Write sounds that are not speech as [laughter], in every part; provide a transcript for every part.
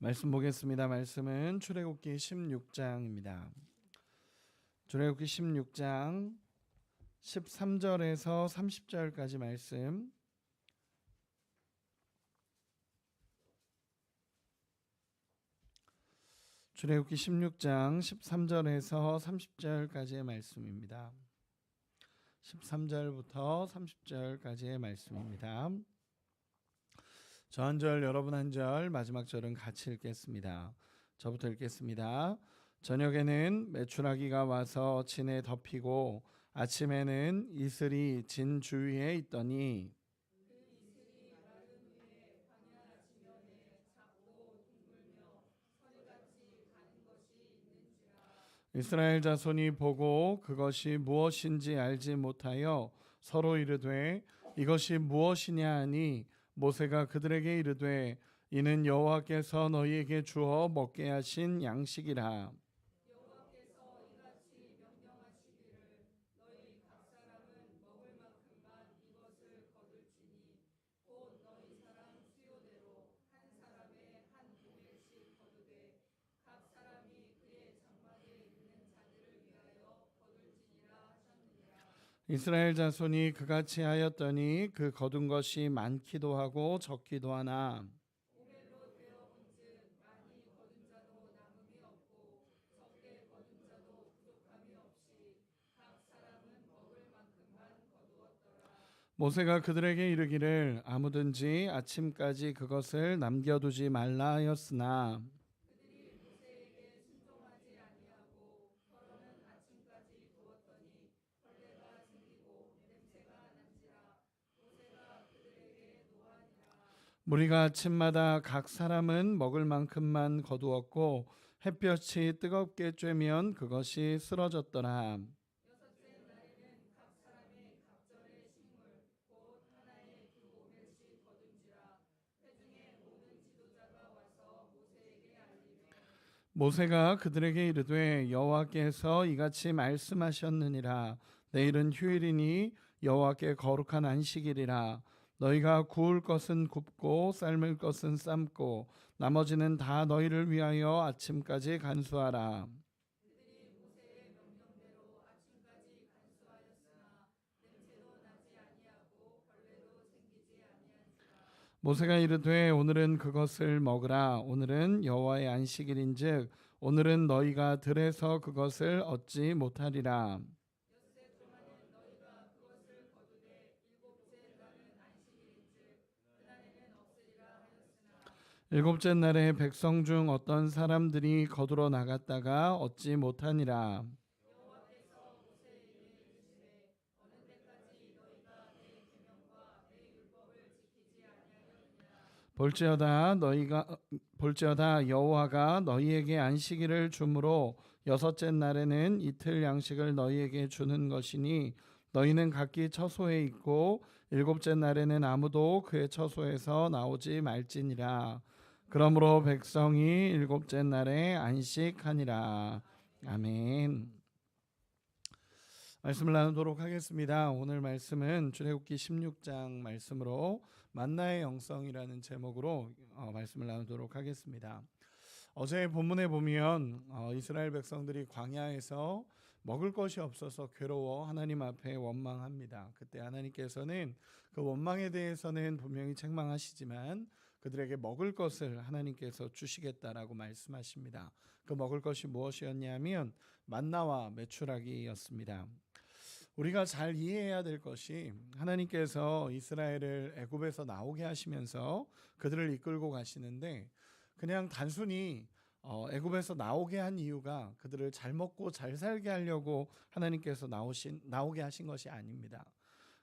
말씀 보겠습니다. 말씀은 출애굽기 16장입니다. 출애굽기 16장 13절에서 30절까지 말씀 출애굽기 16장 13절에서 30절까지의 말씀입니다. 13절부터 30절까지의 말씀입니다. 저 한 절 여러분 한 절 마지막 절은 같이 읽겠습니다. 저부터 읽겠습니다. 저녁에는 메추라기가 와서 진에 덮이고 아침에는 이슬이 진 주위에 있더니 이스라엘 자손이 보고 그것이 무엇인지 알지 못하여 서로 이르되 이것이 무엇이냐 하니 모세가 그들에게 이르되 이는 여호와께서 너희에게 주어 먹게 하신 양식이라 이스라엘 자손이 그같이 하였더니 그 거둔 것이 많기도 하고 적기도 하나. 모세가 그들에게 이르기를 아무든지 아침까지 그것을 남겨두지 말라 하였으나 무리가 아침마다 각 사람은 먹을 만큼만 거두었고 햇볕이 뜨겁게 쬐면 그것이 쓰러졌더라. 모세가 그들에게 이르되 여호와께서 이같이 말씀하셨느니라 내일은 휴일이니 여호와께 거룩한 안식일이라 너희가 구울 것은 굽고 삶을 것은 삶고 나머지는 다 너희를 위하여 아침까지 간수하라. 모세가 이르되 오늘은 그것을 먹으라 오늘은 여호와의 안식일인즉 오늘은 너희가 들에서 그것을 얻지 못하리라. 일곱째 날에 백성 중 어떤 사람들이 거두러 나갔다가 얻지 못하니라. 볼지어다 너희가 볼지어다 여호와가 너희에게 안식일을 주므로 여섯째 날에는 이틀 양식을 너희에게 주는 것이니 너희는 각기 처소에 있고 일곱째 날에는 아무도 그의 처소에서 나오지 말지니라. 그러므로 백성이 일곱째 날에 안식하니라. 아멘. 말씀을 나누도록 하겠습니다. 오늘 말씀은 출애굽기 16장 말씀으로 만나의 영성이라는 제목으로 어, 말씀을 나누도록 하겠습니다. 어제 본문에 보면 어, 이스라엘 백성들이 광야에서 먹을 것이 없어서 괴로워 하나님 앞에 원망합니다. 그때 하나님께서는 그 원망에 대해서는 분명히 책망하시지만 그들에게 먹을 것을 하나님께서 주시겠다라고 말씀하십니다. 그 먹을 것이 무엇이었냐면 만나와 메추라기였습니다. 우리가 잘 이해해야 될 것이 하나님께서 이스라엘을 애굽에서 나오게 하시면서 그들을 이끌고 가시는데 그냥 단순히 어, 애굽에서 나오게 한 이유가 그들을 잘 먹고 잘 살게 하려고 하나님께서 나오신 나오게 하신 것이 아닙니다.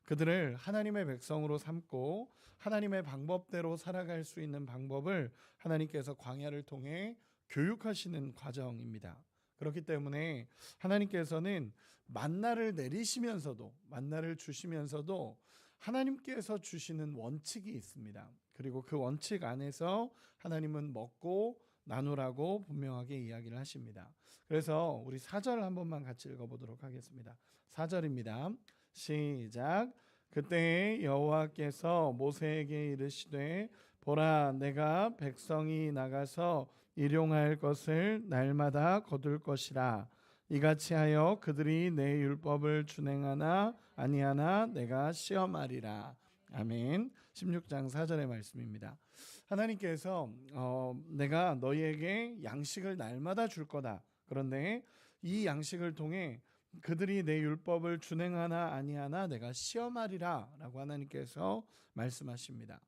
그들을 하나님의 백성으로 삼고 하나님의 방법대로 살아갈 수 있는 방법을 하나님께서 광야를 통해 교육하시는 과정입니다. 그렇기 때문에 하나님께서는 만나를 내리시면서도 만나를 주시면서도 하나님께서 주시는 원칙이 있습니다. 그리고 그 원칙 안에서 하나님은 먹고 나누라고 분명하게 이야기를 하십니다. 그래서 우리 4절 한 번만 같이 읽어 보도록 하겠습니다. 4절입니다. 시작. 그때 여호와께서 모세에게 이르시되 보라 내가 백성이 나가서 일용할 것을 날마다 거둘 것이라. 이같이 하여 그들이 내 율법을 준행하나 아니하나 내가 시험하리라. 아멘. 16장 4절의 말씀입니다. 하나님께서 어, 내가 너희에게 양식을 날마다 줄 거다. 그런데 이 양식을 통해 그들이 내 율법을 준행하나 아니하나 내가 시험하리라라고 하나님께서 말씀하십니다.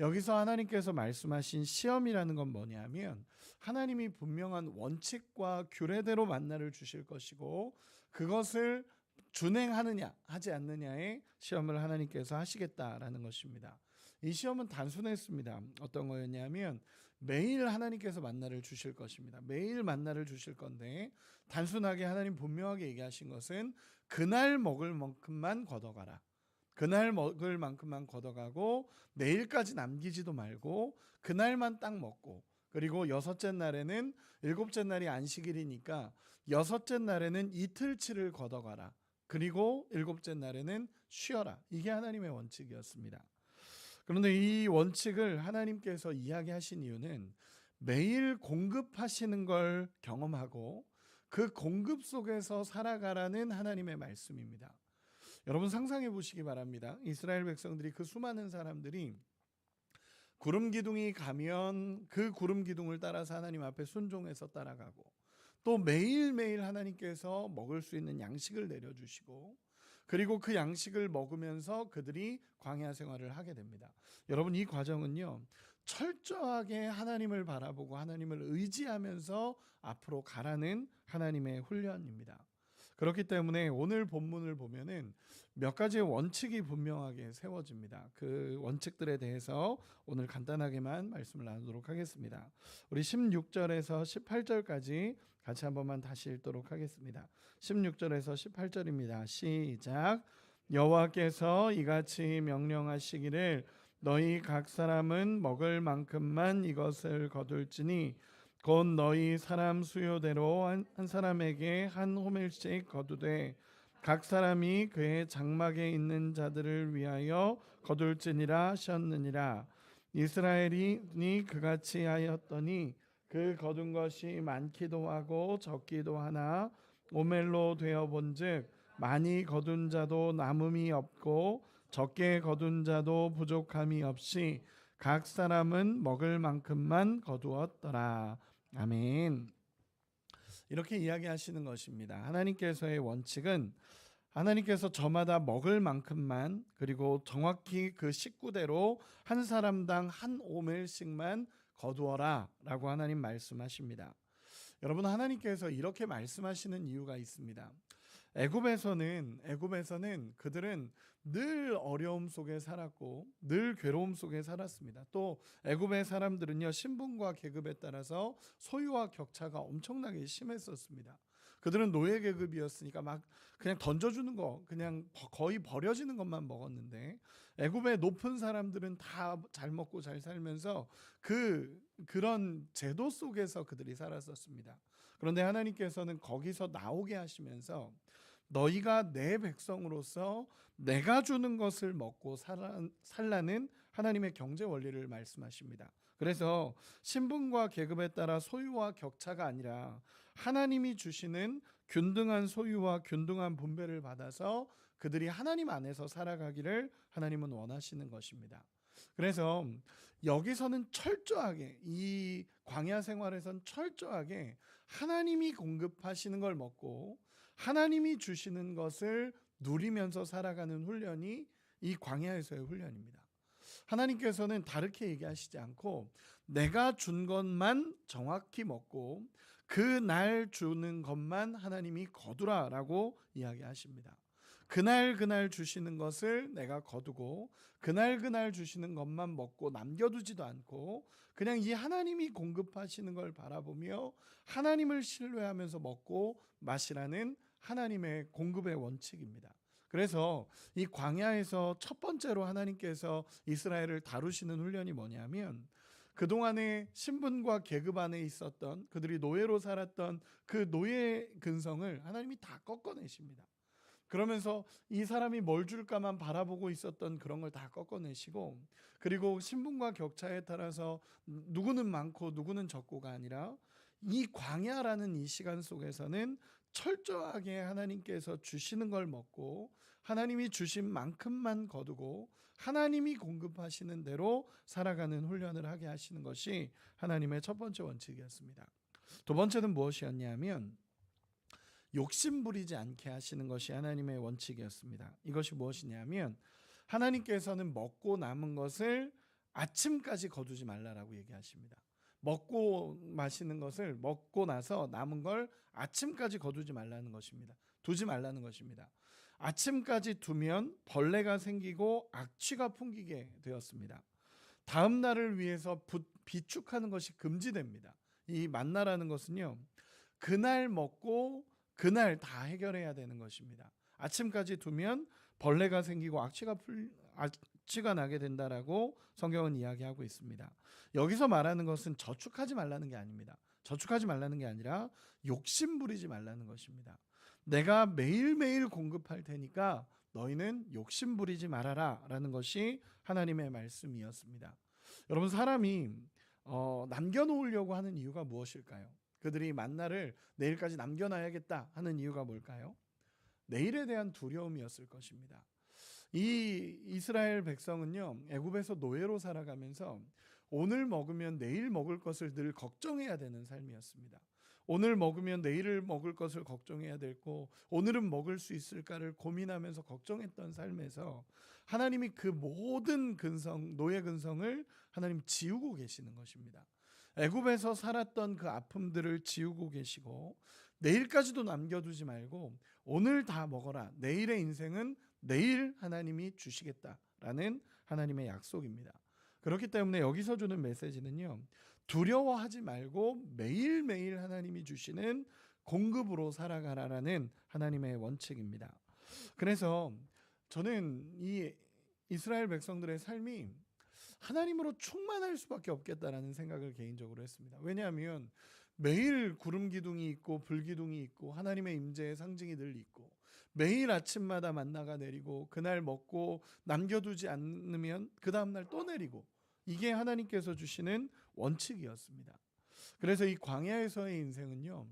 여기서 하나님께서 말씀하신 시험이라는 건 뭐냐면 하나님이 분명한 원칙과 규례대로 만나를 주실 것이고 그것을 준행하느냐 하지 않느냐의 시험을 하나님께서 하시겠다라는 것입니다. 이 시험은 단순했습니다. 어떤 거였냐면 매일 하나님께서 만나를 주실 것입니다. 매일 만나를 주실 건데 단순하게 하나님 분명하게 얘기하신 것은 그날 먹을 만큼만 걷어가라. 그날 먹을 만큼만 걷어가고 내일까지 남기지도 말고 그날만 딱 먹고 그리고 여섯째 날에는 일곱째 날이 안식일이니까 여섯째 날에는 이틀치를 걷어가라. 그리고 일곱째 날에는 쉬어라. 이게 하나님의 원칙이었습니다. 그런데 이 원칙을 하나님께서 이야기하신 이유는 매일 공급하시는 걸 경험하고 그 공급 속에서 살아가라는 하나님의 말씀입니다. 여러분 상상해 보시기 바랍니다. 이스라엘 백성들이 그 수많은 사람들이 구름 기둥이 가면 그 구름 기둥을 따라서 하나님 앞에 순종해서 따라가고 또 매일매일 하나님께서 먹을 수 있는 양식을 내려주시고 그리고 그 양식을 먹으면서 그들이 광야 생활을 하게 됩니다. 여러분 이 과정은요. 철저하게 하나님을 바라보고 하나님을 의지하면서 앞으로 가라는 하나님의 훈련입니다. 그렇기 때문에 오늘 본문을 보면은 몇 가지의 원칙이 분명하게 세워집니다. 그 원칙들에 대해서 오늘 간단하게만 말씀을 나누도록 하겠습니다. 우리 16절에서 18절까지 같이 한 번만 다시 읽도록 하겠습니다. 16절에서 18절입니다. 시작. 여호와께서 이같이 명령하시기를 너희 각 사람은 먹을 만큼만 이것을 거둘지니 곧 너희 사람 수요대로 한, 한 사람에게 한 호멜씩 거두되 각 사람이 그의 장막에 있는 자들을 위하여 거둘지니라 하셨느니라 이스라엘이 그같이 하였더니 그 거둔 것이 많기도 하고 적기도 하나 오멜로 되어 본즉 많이 거둔 자도 남음이 없고 적게 거둔 자도 부족함이 없이 각 사람은 먹을 만큼만 거두었더라. 아멘. 이렇게 이야기하시는 것입니다. 하나님께서의 원칙은 하나님께서 저마다 먹을 만큼만 그리고 정확히 그 식구대로 한 사람당 한 오멜씩만 거두어라 라고 하나님 말씀하십니다. 여러분 하나님께서 이렇게 말씀하시는 이유가 있습니다. 애굽에서는 애굽에서는 그들은 늘 어려움 속에 살았고 늘 괴로움 속에 살았습니다. 또 애굽의 사람들은요 신분과 계급에 따라서 소유와 격차가 엄청나게 심했었습니다. 그들은 노예 계급이었으니까 막 그냥 던져주는 거, 그냥 거의 버려지는 것만 먹었는데 애굽의 높은 사람들은 다 잘 먹고 잘 살면서 그 그런 제도 속에서 그들이 살았었습니다. 그런데 하나님께서는 거기서 나오게 하시면서 너희가 내 백성으로서 내가 주는 것을 먹고 살라, 살라는 하나님의 경제 원리를 말씀하십니다. 그래서 신분과 계급에 따라 소유와 격차가 아니라 하나님이 주시는 균등한 소유와 균등한 분배를 받아서 그들이 하나님 안에서 살아가기를 하나님은 원하시는 것입니다. 그래서 여기서는 철저하게 이 광야 생활에선 철저하게 하나님이 공급하시는 걸 먹고 하나님이 주시는 것을 누리면서 살아가는 훈련이 이 광야에서의 훈련입니다. 하나님께서는 다르게 얘기하시지 않고 내가 준 것만 정확히 먹고 그 날 주는 것만 하나님이 거두라라고 이야기하십니다. 그날 그날 주시는 것을 내가 거두고 그날 그날 주시는 것만 먹고 남겨두지도 않고 그냥 이 하나님이 공급하시는 걸 바라보며 하나님을 신뢰하면서 먹고 마시라는 하나님의 공급의 원칙입니다. 그래서 이 광야에서 첫 번째로 하나님께서 이스라엘을 다루시는 훈련이 뭐냐면 그동안에 신분과 계급 안에 있었던 그들이 노예로 살았던 그 노예 근성을 하나님이 다 꺾어내십니다. 그러면서 이 사람이 뭘 줄까만 바라보고 있었던 그런 걸 다 꺾어내시고 그리고 신분과 격차에 따라서 누구는 많고 누구는 적고가 아니라 이 광야라는 이 시간 속에서는 철저하게 하나님께서 주시는 걸 먹고 하나님이 주신 만큼만 거두고 하나님이 공급하시는 대로 살아가는 훈련을 하게 하시는 것이 하나님의 첫 번째 원칙이었습니다. 두 번째는 무엇이었냐면 욕심 부리지 않게 하시는 것이 하나님의 원칙이었습니다. 이것이 무엇이냐면 하나님께서는 먹고 남은 것을 아침까지 거두지 말라라고 얘기하십니다. 먹고 마시는 것을 먹고 나서 남은 걸 아침까지 거두지 말라는 것입니다. 두지 말라는 것입니다. 아침까지 두면 벌레가 생기고 악취가 풍기게 되었습니다. 다음 날을 위해서 부, 비축하는 것이 금지됩니다. 이 만나라는 것은요. 그날 먹고 그날 다 해결해야 되는 것입니다. 아침까지 두면 벌레가 생기고 악취가 풀 악취가 나게 된다라고 성경은 이야기하고 있습니다. 여기서 말하는 것은 저축하지 말라는 게 아닙니다. 저축하지 말라는 게 아니라 욕심 부리지 말라는 것입니다. 내가 매일매일 공급할 테니까 너희는 욕심 부리지 말아라 라는 것이 하나님의 말씀이었습니다. 여러분 사람이 어, 남겨놓으려고 하는 이유가 무엇일까요? 그들이 만나를 내일까지 남겨놔야겠다 하는 이유가 뭘까요? 내일에 대한 두려움이었을 것입니다. 이 이스라엘 백성은요 애굽에서 노예로 살아가면서 오늘 먹으면 내일 먹을 것을 늘 걱정해야 되는 삶이었습니다. 오늘 먹으면 내일을 먹을 것을 걱정해야 되고 오늘은 먹을 수 있을까를 고민하면서 걱정했던 삶에서 하나님이 그 모든 근성 노예 근성을 하나님 지우고 계시는 것입니다. 애굽에서 살았던 그 아픔들을 지우고 계시고 내일까지도 남겨두지 말고 오늘 다 먹어라. 내일의 인생은 내일 하나님이 주시겠다라는 하나님의 약속입니다. 그렇기 때문에 여기서 주는 메시지는요. 두려워하지 말고 매일매일 하나님이 주시는 공급으로 살아가라라는 하나님의 원칙입니다. 그래서 저는 이 이스라엘 백성들의 삶이 하나님으로 충만할 수밖에 없겠다라는 생각을 개인적으로 했습니다. 왜냐하면 매일 구름 기둥이 있고 불 기둥이 있고 하나님의 임재의 상징이 늘 있고 매일 아침마다 만나가 내리고 그날 먹고 남겨두지 않으면 그 다음 날 또 내리고 이게 하나님께서 주시는 원칙이었습니다. 그래서 이 광야에서의 인생은요.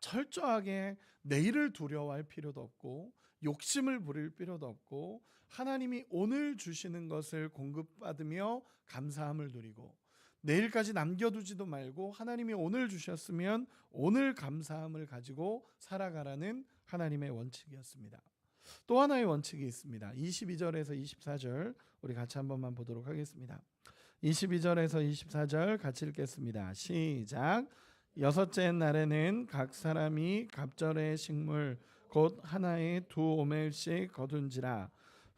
철저하게 내일을 두려워할 필요도 없고 욕심을 부릴 필요도 없고 하나님이 오늘 주시는 것을 공급받으며 감사함을 누리고 내일까지 남겨두지도 말고 하나님이 오늘 주셨으면 오늘 감사함을 가지고 살아가라는 하나님의 원칙이었습니다. 또 하나의 원칙이 있습니다. 22절에서 24절 우리 같이 한 번만 보도록 하겠습니다. 22절에서 24절 같이 읽겠습니다. 시작. 여섯째 날에는 각 사람이 갑절의 식물 곧 하나에 두 오멜씩 거둔지라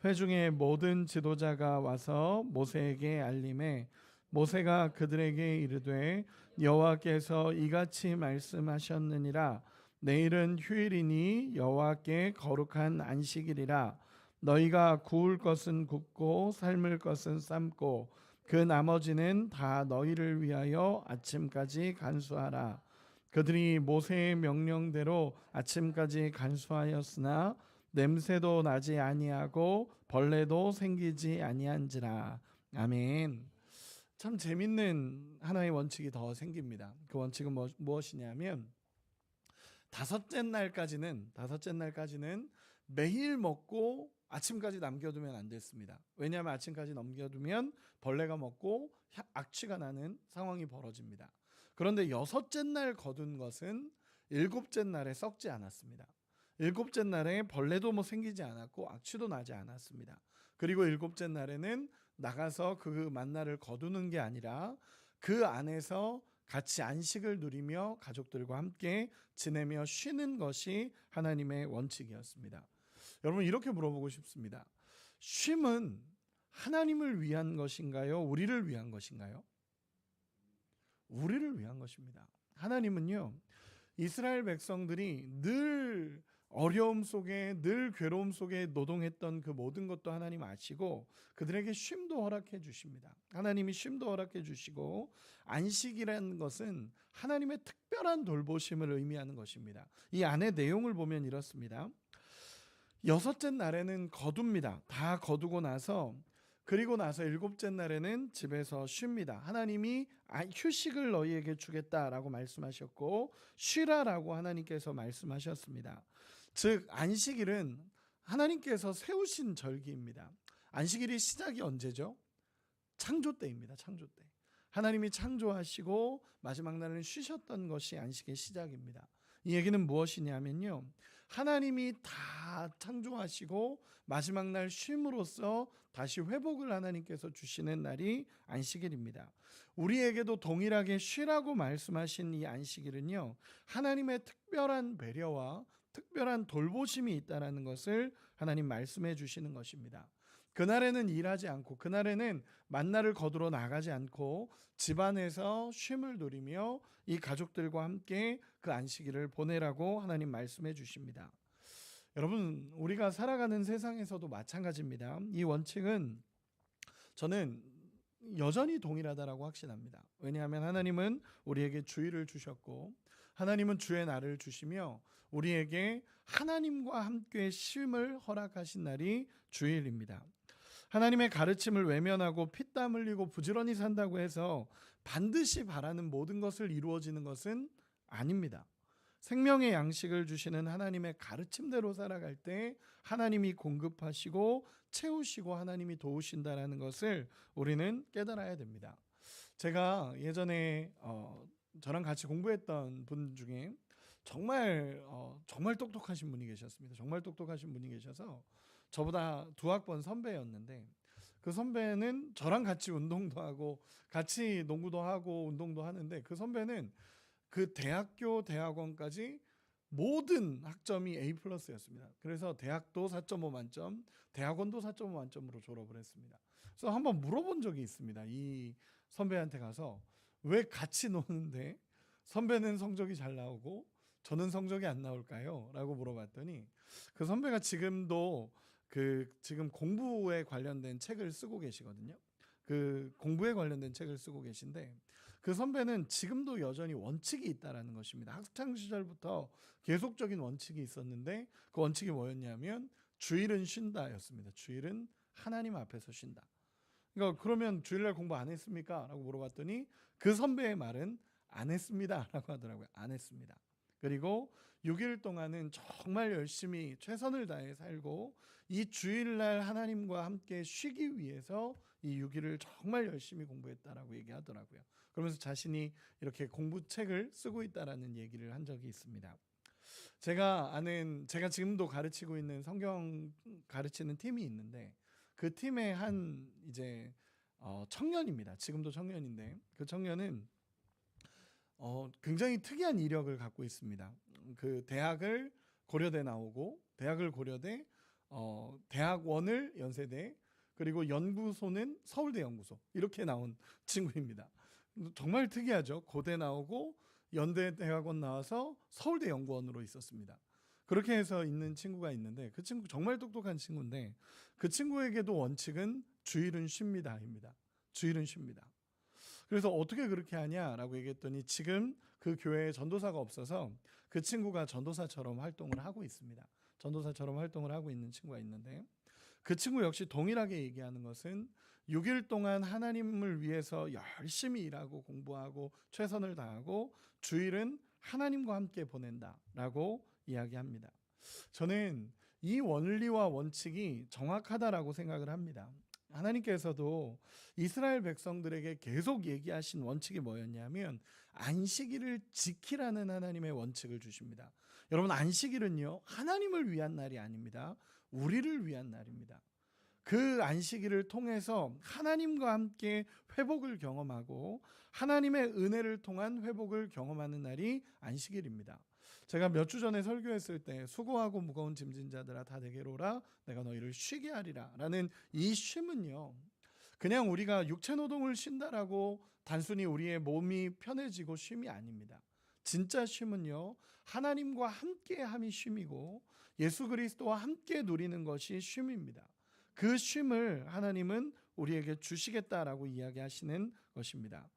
회중의 모든 지도자가 와서 모세에게 알림해 모세가 그들에게 이르되 여호와께서 이같이 말씀하셨느니라 내일은 휴일이니 여호와께 거룩한 안식일이라 너희가 구울 것은 굽고 삶을 것은 삶고 그 나머지는 다 너희를 위하여 아침까지 간수하라 그들이 모세의 명령대로 아침까지 간수하였으나 냄새도 나지 아니하고 벌레도 생기지 아니한지라 아멘. 참 재밌는 하나의 원칙이 더 생깁니다. 그 원칙은 뭐, 무엇이냐면 다섯째 날까지는 다섯째 날까지는 매일 먹고 아침까지 남겨두면 안 됐습니다. 왜냐하면 아침까지 넘겨두면 벌레가 먹고 악취가 나는 상황이 벌어집니다. 그런데 여섯째 날 거둔 것은 일곱째 날에 썩지 않았습니다. 일곱째 날에 벌레도 뭐 생기지 않았고 악취도 나지 않았습니다. 그리고 일곱째 날에는 나가서 그 만나를 거두는 게 아니라 그 안에서 같이 안식을 누리며 가족들과 함께 지내며 쉬는 것이 하나님의 원칙이었습니다. 여러분 이렇게 물어보고 싶습니다. 쉼은 하나님을 위한 것인가요? 우리를 위한 것인가요? 우리를 위한 것입니다. 하나님은요. 이스라엘 백성들이 늘 어려움 속에 늘 괴로움 속에 노동했던 그 모든 것도 하나님 아시고 그들에게 쉼도 허락해 주십니다. 하나님이 쉼도 허락해 주시고 안식이라는 것은 하나님의 특별한 돌보심을 의미하는 것입니다. 이 안에 내용을 보면 이렇습니다. 여섯째 날에는 거둡니다. 다 거두고 나서 그리고 나서 일곱째 날에는 집에서 쉽니다. 하나님이 아- 휴식을 너희에게 주겠다라고 말씀하셨고 쉬라라고 하나님께서 말씀하셨습니다. 즉 안식일은 하나님께서 세우신 절기입니다. 안식일이 시작이 언제죠? 창조 때입니다. 창조 때. 하나님이 창조하시고 마지막 날은 쉬셨던 것이 안식의 시작입니다. 이 얘기는 무엇이냐면요. 하나님이 다 창조하시고 마지막 날 쉼으로써 다시 회복을 하나님께서 주시는 날이 안식일입니다. 우리에게도 동일하게 쉬라고 말씀하신 이 안식일은요. 하나님의 특별한 배려와 특별한 돌보심이 있다라는 것을 하나님 말씀해 주시는 것입니다. 그날에는 일하지 않고 그날에는 만나를 거두러 나가지 않고 집안에서 쉼을 누리며 이 가족들과 함께 그 안식일을 보내라고 하나님 말씀해 주십니다. 여러분, 우리가 살아가는 세상에서도 마찬가지입니다. 이 원칙은 저는 여전히 동일하다라고 확신합니다. 왜냐하면 하나님은 우리에게 주의를 주셨고 하나님은 주의 날을 주시며 우리에게 하나님과 함께 쉼을 허락하신 날이 주일입니다. 하나님의 가르침을 외면하고 피땀 흘리고 부지런히 산다고 해서 반드시 바라는 모든 것을 이루어지는 것은 아닙니다. 생명의 양식을 주시는 하나님의 가르침대로 살아갈 때 하나님이 공급하시고 채우시고 하나님이 도우신다라는 것을 우리는 깨달아야 됩니다. 제가 예전에 어, 저랑 같이 공부했던 분 중에 정말 어, 정말 똑똑하신 분이 계셨습니다. 정말 똑똑하신 분이 계셔서 저보다 두 학번 선배였는데 그 선배는 저랑 같이 운동도 하고 같이 농구도 하고 운동도 하는데 그 선배는 그 대학교 대학원까지 모든 학점이 A 플러스였습니다. 그래서 대학도 4.5 만점, 대학원도 4.5 만점으로 졸업을 했습니다. 그래서 한번 물어본 적이 있습니다. 이 선배한테 가서 왜 같이 노는데 선배는 성적이 잘 나오고 저는 성적이 안 나올까요? 라고 물어봤더니 그 선배가 지금도 그 지금 공부에 관련된 책을 쓰고 계시거든요. 그 공부에 관련된 책을 쓰고 계신데 그 선배는 지금도 여전히 원칙이 있다라는 것입니다. 학창 시절부터 계속적인 원칙이 있었는데 그 원칙이 뭐였냐면 주일은 쉰다였습니다. 주일은 하나님 앞에서 쉰다. 그러니까 그러면 주일날 공부 안 했습니까? 라고 물어봤더니 그 선배의 말은 안 했습니다 라고 하더라고요. 안 했습니다. 그리고 6일 동안은 정말 열심히 최선을 다해 살고 이 주일날 하나님과 함께 쉬기 위해서 이 6일을 정말 열심히 공부했다라고 얘기하더라고요. 그러면서 자신이 이렇게 공부책을 쓰고 있다라는 얘기를 한 적이 있습니다. 제가 아는 제가 지금도 가르치고 있는 성경 가르치는 팀이 있는데 그 팀의 한 이제 어, 청년입니다. 지금도 청년인데 그 청년은 어, 굉장히 특이한 이력을 갖고 있습니다. 그 대학을 고려대 나오고 대학을 고려대 어, 대학원을 연세대 그리고 연구소는 서울대 연구소 이렇게 나온 [laughs] 친구입니다. 정말 특이하죠. 고대 나오고 연대 대학원 나와서 서울대 연구원으로 있었습니다. 그렇게 해서 있는 친구가 있는데 그 친구 정말 똑똑한 친구인데 그 친구에게도 원칙은 주일은 쉽니다입니다. 주일은 쉽니다. 그래서 어떻게 그렇게 하냐라고 얘기했더니 지금 그 교회에 전도사가 없어서 그 친구가 전도사처럼 활동을 하고 있습니다. 전도사처럼 활동을 하고 있는 친구가 있는데 그 친구 역시 동일하게 얘기하는 것은 6일 동안 하나님을 위해서 열심히 일하고 공부하고 최선을 다하고 주일은 하나님과 함께 보낸다라고 이야기합니다. 저는 이 원리와 원칙이 정확하다라고 생각을 합니다. 하나님께서도 이스라엘 백성들에게 계속 얘기하신 원칙이 뭐였냐면 안식일을 지키라는 하나님의 원칙을 주십니다. 여러분 안식일은요 하나님을 위한 날이 아닙니다. 우리를 위한 날입니다. 그 안식일을 통해서 하나님과 함께 회복을 경험하고 하나님의 은혜를 통한 회복을 경험하는 날이 안식일입니다. 제가 몇 주 전에 설교했을 때 수고하고 무거운 짐진 자들아 다 내게로 오라 내가 너희를 쉬게 하리라라는 이 쉼은요. 그냥 우리가 육체 노동을 쉰다라고 단순히 우리의 몸이 편해지고 쉼이 아닙니다. 진짜 쉼은요. 하나님과 함께 함이 쉼이고 예수 그리스도와 함께 누리는 것이 쉼입니다. 그 쉼을 하나님은 우리에게 주시겠다라고 이야기하시는 것입니다.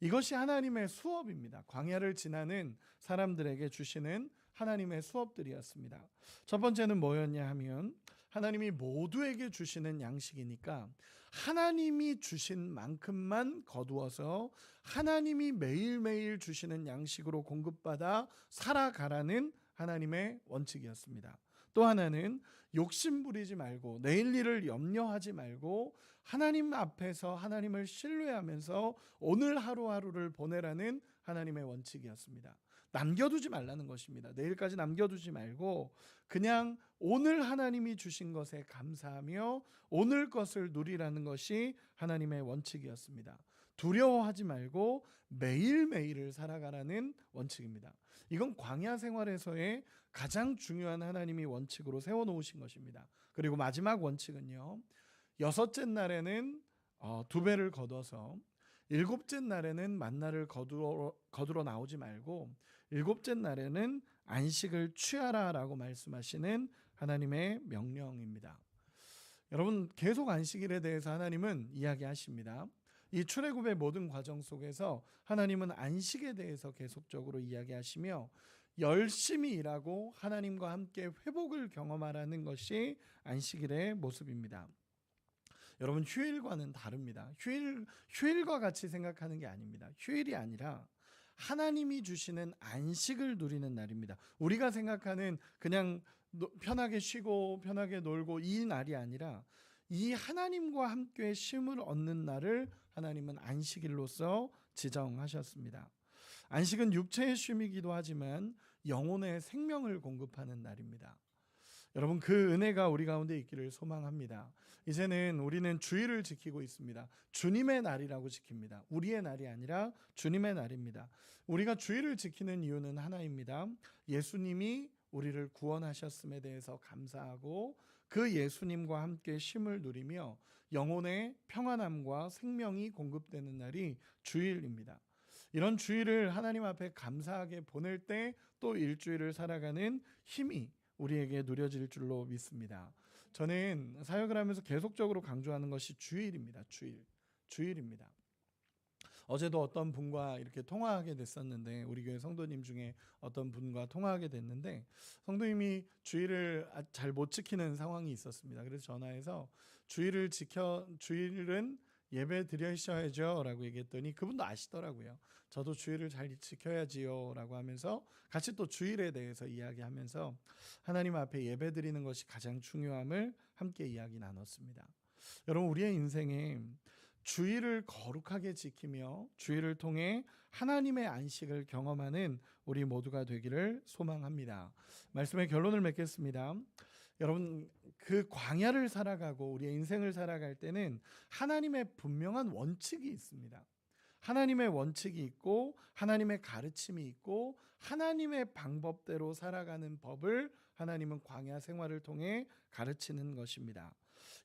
이것이 하나님의 수업입니다. 광야를 지나는 사람들에게 주시는 하나님의 수업들이었습니다. 첫 번째는 뭐였냐 하면 하나님이 모두에게 주시는 양식이니까 하나님이 주신 만큼만 거두어서 하나님이 매일매일 주시는 양식으로 공급받아 살아가라는 하나님의 원칙이었습니다. 또 하나는 욕심 부리지 말고 내일 일을 염려하지 말고 하나님 앞에서 하나님을 신뢰하면서 오늘 하루하루를 보내라는 하나님의 원칙이었습니다. 남겨두지 말라는 것입니다. 내일까지 남겨두지 말고 그냥 오늘 하나님이 주신 것에 감사하며 오늘 것을 누리라는 것이 하나님의 원칙이었습니다. 두려워하지 말고 매일매일을 살아가라는 원칙입니다. 이건 광야 생활에서의 가장 중요한 하나님이 원칙으로 세워 놓으신 것입니다. 그리고 마지막 원칙은요. 여섯째 날에는 어, 두 배를 거둬서 일곱째 날에는 만나를 거두러, 거두러 나오지 말고 일곱째 날에는 안식을 취하라 라고 말씀하시는 하나님의 명령입니다. 여러분 계속 안식일에 대해서 하나님은 이야기하십니다. 이 출애굽의 모든 과정 속에서 하나님은 안식에 대해서 계속적으로 이야기하시며 열심히 일하고 하나님과 함께 회복을 경험하라는 것이 안식일의 모습입니다. 여러분 휴일과는 다릅니다. 휴일 휴일과 같이 생각하는 게 아닙니다. 휴일이 아니라 하나님이 주시는 안식을 누리는 날입니다. 우리가 생각하는 그냥 편하게 쉬고 편하게 놀고 이 날이 아니라 이 하나님과 함께 쉼을 얻는 날을 하나님은 안식일로서 지정하셨습니다. 안식은 육체의 쉼이기도 하지만 영혼의 생명을 공급하는 날입니다. 여러분 그 은혜가 우리 가운데 있기를 소망합니다. 이제는 우리는 주일을 지키고 있습니다. 주님의 날이라고 지킵니다. 우리의 날이 아니라 주님의 날입니다. 우리가 주일을 지키는 이유는 하나입니다. 예수님이 우리를 구원하셨음에 대해서 감사하고 그 예수님과 함께 쉼을 누리며 영혼의 평안함과 생명이 공급되는 날이 주일입니다. 이런 주일을 하나님 앞에 감사하게 보낼 때 또 일주일을 살아가는 힘이 우리에게 누려질 줄로 믿습니다. 저는 사역을 하면서 계속적으로 강조하는 것이 주일입니다. 주일. 주일입니다. 어제도 어떤 분과 이렇게 통화하게 됐었는데 우리 교회 성도님 중에 어떤 분과 통화하게 됐는데 성도님이 주일을 아, 잘못 지키는 상황이 있었습니다. 그래서 전화해서 주일을 지켜 주일은 예배 드려셔야죠 라고 얘기했더니 그분도 아시더라고요. 저도 주일을 잘 지켜야지요 라고 하면서 같이 또 주일에 대해서 이야기하면서 하나님 앞에 예배 드리는 것이 가장 중요함을 함께 이야기 나눴습니다. 여러분 우리의 인생에 주일을 거룩하게 지키며 주일을 통해 하나님의 안식을 경험하는 우리 모두가 되기를 소망합니다. 말씀의 결론을 맺겠습니다. 여러분 그 광야를 살아가고 우리의 인생을 살아갈 때는 하나님의 분명한 원칙이 있습니다. 하나님의 원칙이 있고 하나님의 가르침이 있고 하나님의 방법대로 살아가는 법을 하나님은 광야 생활을 통해 가르치는 것입니다.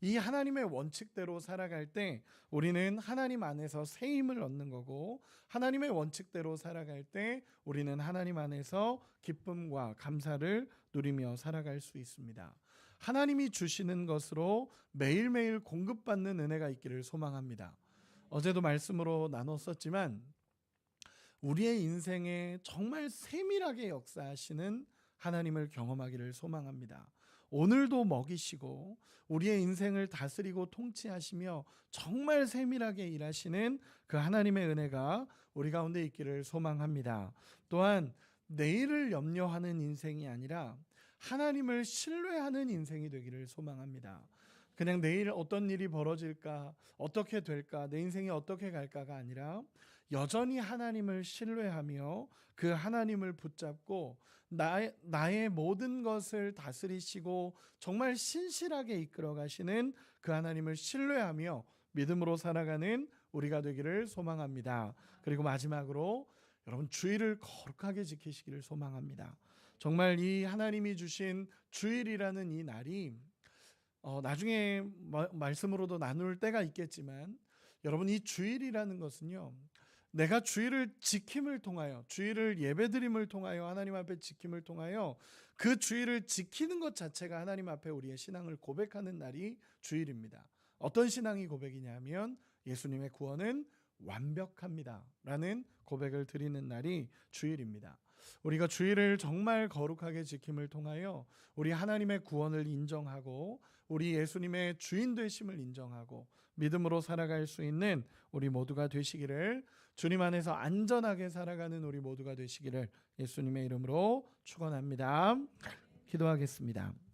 이 하나님의 원칙대로 살아갈 때 우리는 하나님 안에서 새 힘을 얻는 거고 하나님의 원칙대로 살아갈 때 우리는 하나님 안에서 기쁨과 감사를 누리며 살아갈 수 있습니다. 하나님이 주시는 것으로 매일매일 공급받는 은혜가 있기를 소망합니다. 어제도 말씀으로 나눴었지만 우리의 인생에 정말 세밀하게 역사하시는 하나님을 경험하기를 소망합니다. 오늘도 먹이시고 우리의 인생을 다스리고 통치하시며 정말 세밀하게 일하시는 그 하나님의 은혜가 우리 가운데 있기를 소망합니다. 또한 내일을 염려하는 인생이 아니라 하나님을 신뢰하는 인생이 되기를 소망합니다. 그냥 내일 어떤 일이 벌어질까, 어떻게 될까, 내 인생이 어떻게 갈까가 아니라 여전히 하나님을 신뢰하며 그 하나님을 붙잡고 나의, 나의 모든 것을 다스리시고 정말 신실하게 이끌어 가시는 그 하나님을 신뢰하며 믿음으로 살아가는 우리가 되기를 소망합니다. 그리고 마지막으로 여러분 주일을 거룩하게 지키시기를 소망합니다. 정말 이 하나님이 주신 주일이라는 이 날이 어, 나중에 마, 말씀으로도 나눌 때가 있겠지만 여러분 이 주일이라는 것은요. 내가 주일을 지킴을 통하여 주일을 예배드림을 통하여 하나님 앞에 지킴을 통하여 그 주일을 지키는 것 자체가 하나님 앞에 우리의 신앙을 고백하는 날이 주일입니다. 어떤 신앙이 고백이냐면 예수님의 구원은 완벽합니다라는 고백을 드리는 날이 주일입니다. 우리가 주의를 정말 거룩하게 지킴을 통하여 우리 하나님의 구원을 인정하고 우리 예수님의 주인 되심을 인정하고 믿음으로 살아갈 수 있는 우리 모두가 되시기를 주님 안에서 안전하게 살아가는 우리 모두가 되시기를 예수님의 이름으로 축원합니다. 기도하겠습니다.